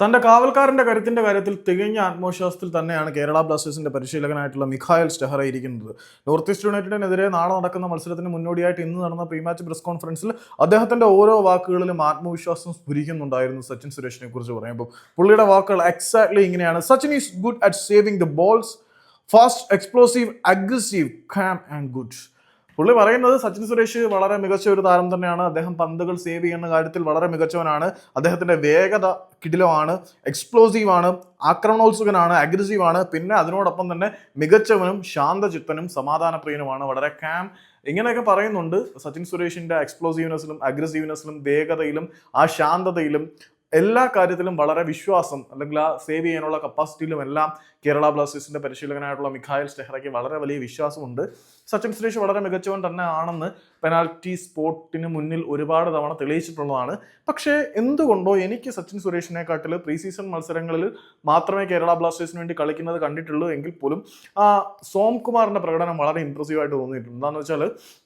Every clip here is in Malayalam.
തന്റെ കാവൽക്കാരന്റെ കരുത്തിന്റെ കാര്യത്തിൽ തികഞ്ഞ ആത്മവിശ്വാസത്തിൽ തന്നെയാണ് കേരള ബ്ലാസ്റ്റേഴ്സിന്റെ പരിശീലകനായിട്ടുള്ള മിഖായൽ സ്റ്റെഹറ ഇരിക്കുന്നത്. നോർത്ത് ഈസ്റ്റ് യുണൈറ്റഡിനെതിരെ നാളെ നടക്കുന്ന മത്സരത്തിന് മുന്നോടിയായിട്ട് ഇന്ന് നടന്ന പ്രീ മാച്ച് പ്രസ് കോൺഫറൻസിൽ അദ്ദേഹത്തിന്റെ ഓരോ വാക്കുകളിലും ആത്മവിശ്വാസം സ്ഫുരിക്കുന്നുണ്ടായിരുന്നു സച്ചിൻ സുരേഷിനെ കുറിച്ച് പറയുമ്പോൾ. പുള്ളിയുടെ വാക്കുകൾ എക്സാക്ട്ലി ഇങ്ങനെയാണ്. Sachin is good at saving the balls fast explosive aggressive calm and good പുള്ളി പറയുന്നത് സച്ചിൻ സുരേഷ് വളരെ മികച്ച ഒരു താരം തന്നെയാണ്. അദ്ദേഹം പന്തുകൾ സേവ് ചെയ്യുന്ന കാര്യത്തിൽ വളരെ മികച്ചവനാണ്. അദ്ദേഹത്തിന്റെ വേഗത കിടിലമാണ് എക്സ്പ്ലോസീവ് ആണ് ആക്രമണോത്സുകനാണ് അഗ്രസീവ് ആണ്. പിന്നെ അതിനോടൊപ്പം തന്നെ മികച്ചവനും ശാന്തചിത്തനും സമാധാനപ്രിയനുമാണ്. വളരെ ക്യാം ഇങ്ങനെയൊക്കെ പറയുന്നുണ്ട് സച്ചിൻ സുരേഷിന്റെ എക്സ്പ്ലോസീവ്നെസ്സിലും അഗ്രസീവ്നെസ്സിലും വേഗതയിലും ആ ശാന്തതയിലും. എല്ലാ കാര്യത്തിലും വളരെ വിശ്വാസം അല്ലെങ്കിൽ ആ സേവ് ചെയ്യാനുള്ള കപ്പാസിറ്റിയിലും എല്ലാം കേരള ബ്ലാസ്റ്റേഴ്സിന്റെ പരിശീലകനായിട്ടുള്ള മിഖായൽ സ്റ്റെഹ്റയ്ക്ക് വളരെ വലിയ വിശ്വാസമുണ്ട്. സച്ചിൻ സുരേഷ് വളരെ മികച്ചവൻ തന്നെ ആണെന്ന് പെനാൽറ്റി സ്പോട്ടിന് മുന്നിൽ ഒരുപാട് തവണ തെളിയിച്ചിട്ടുള്ളതാണ്. പക്ഷേ എന്തുകൊണ്ടോ എനിക്ക് സച്ചിൻ സുരേഷിനെക്കാട്ടിൽ പ്രീ സീസൺ മത്സരങ്ങളിൽ മാത്രമേ കേരള ബ്ലാസ്റ്റേഴ്സിന് വേണ്ടി കളിക്കുന്നത് കണ്ടിട്ടുള്ളൂ എങ്കിൽ പോലും ആ സോം കുമാറിന്റെ പ്രകടനം വളരെ ഇമ്പ്രസീവ് ആയിട്ട് തോന്നിയിട്ടുണ്ട്. എന്താണെന്ന് വെച്ചാൽ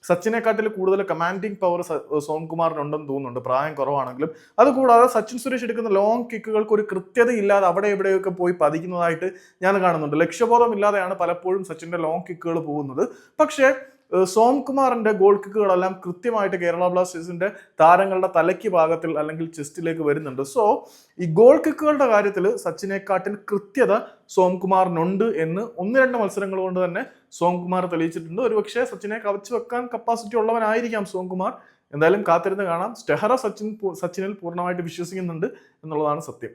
സച്ചിനെക്കാട്ടിൽ കൂടുതൽ കമാൻഡിങ് പവർ സോം കുമാറിനുണ്ടെന്ന് തോന്നുന്നുണ്ട്. പ്രായം കുറവാണെങ്കിലും. അതുകൂടാതെ സച്ചിൻ സുരേഷ് എടുക്കുന്ന ലോങ് കിക്കുകൾക്ക് ഒരു കൃത്യതയില്ലാതെ അവിടെ എവിടെയൊക്കെ പോയി പതിക്കുന്നതായിട്ട് ഞാൻ കാണുന്നുണ്ട്. ലക്ഷ്യബോധം ഇല്ലാതെയാണ് പലപ്പോഴും സച്ചിന്റെ ലോങ് കിക്കുകൾ പോകുന്നത്. പക്ഷേ സോംകുമാറിന്റെ ഗോൾ കിക്കുകളെല്ലാം കൃത്യമായിട്ട് കേരള ബ്ലാസ്റ്റേഴ്സിന്റെ താരങ്ങളുടെ തലയ്ക്ക് ഭാഗത്തിൽ അല്ലെങ്കിൽ ചെസ്റ്റിലേക്ക് വരുന്നുണ്ട്. സോ ഈ ഗോൾ കിക്കുകളുടെ കാര്യത്തിൽ സച്ചിനെക്കാട്ടിൽ കൃത്യത സോം കുമാറിനുണ്ട് എന്ന് ഒന്ന് രണ്ട് മത്സരങ്ങൾ കൊണ്ട് തന്നെ സോം കുമാർ തെളിയിച്ചിട്ടുണ്ട്. ഒരുപക്ഷെ സച്ചിനെ കവച്ചു വെക്കാൻ കപ്പാസിറ്റി ഉള്ളവനായിരിക്കാം സോം കുമാർ. എന്തായാലും കാത്തിരുന്ന് കാണാം. സ്റ്റെഹറ സച്ചിൻ സച്ചിനിൽ പൂർണമായിട്ട് വിശ്വസിക്കുന്നുണ്ട് എന്നുള്ളതാണ് സത്യം.